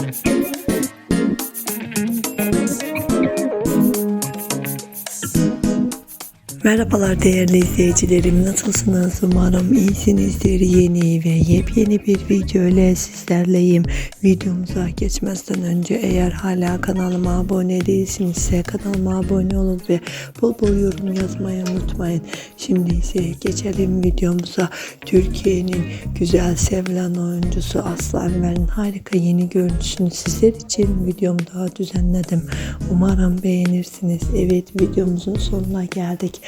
Música Merhabalar değerli izleyicilerim. Nasılsınız? Umarım iyisinizdir. Yeni ve yepyeni bir video ile sizlerleyim. Videomuza geçmezden önce eğer hala kanalıma abone değilsinizse kanalıma abone olun ve bol bol yorum yazmayı unutmayın. Şimdi ise geçelim videomuza. Türkiye'nin güzel sevilen oyuncusu Aslı Enver'in harika yeni görüntüsünü sizler için videomda düzenledim. Umarım beğenirsiniz. Evet videomuzun sonuna geldik